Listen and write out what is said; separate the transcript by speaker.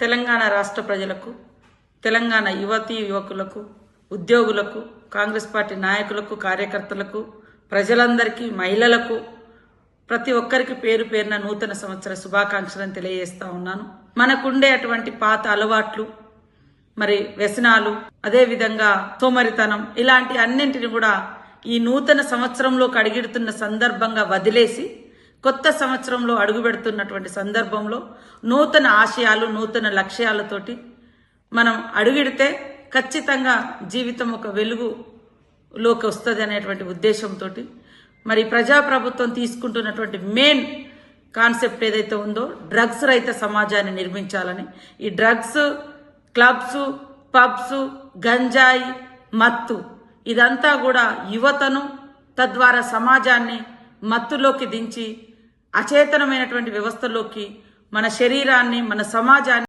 Speaker 1: తెలంగాణ రాష్ట్ర ప్రజలకు తెలంగాణ యువతీ యువకులకు ఉద్యోగులకు కాంగ్రెస్ పార్టీ నాయకులకు కార్యకర్తలకు ప్రజలందరికీ మహిళలకు ప్రతి ఒక్కరికి పేరు పేరున నూతన సంవత్సర శుభాకాంక్షలను తెలియజేస్తా ఉన్నాను. మనకుండే అటువంటి పాత అలవాట్లు మరి వ్యసనాలు అదేవిధంగా సోమరితనం ఇలాంటి అన్నింటిని కూడా ఈ నూతన సంవత్సరంలో కడిగిడుతున్న సందర్భంగా వదిలేసి కొత్త సంవత్సరంలో అడుగుపెడుతున్నటువంటి సందర్భంలో నూతన ఆశయాలు నూతన లక్ష్యాలతోటి మనం అడుగెడితే ఖచ్చితంగా జీవితం ఒక వెలుగులోకి వస్తుంది అనేటువంటి ఉద్దేశంతో మరి ప్రజాప్రభుత్వం తీసుకుంటున్నటువంటి మెయిన్ కాన్సెప్ట్ ఏదైతే ఉందో డ్రగ్స్ రహిత సమాజాన్ని నిర్మించాలని. ఈ డ్రగ్స్ క్లబ్స్ పబ్స్ గంజాయి మత్తు ఇదంతా కూడా యువతను తద్వారా సమాజాన్ని మత్తులోకి దించి అచేతనమైనటువంటి వ్యవస్థలోకి మన శరీరాన్ని మన సమాజాన్ని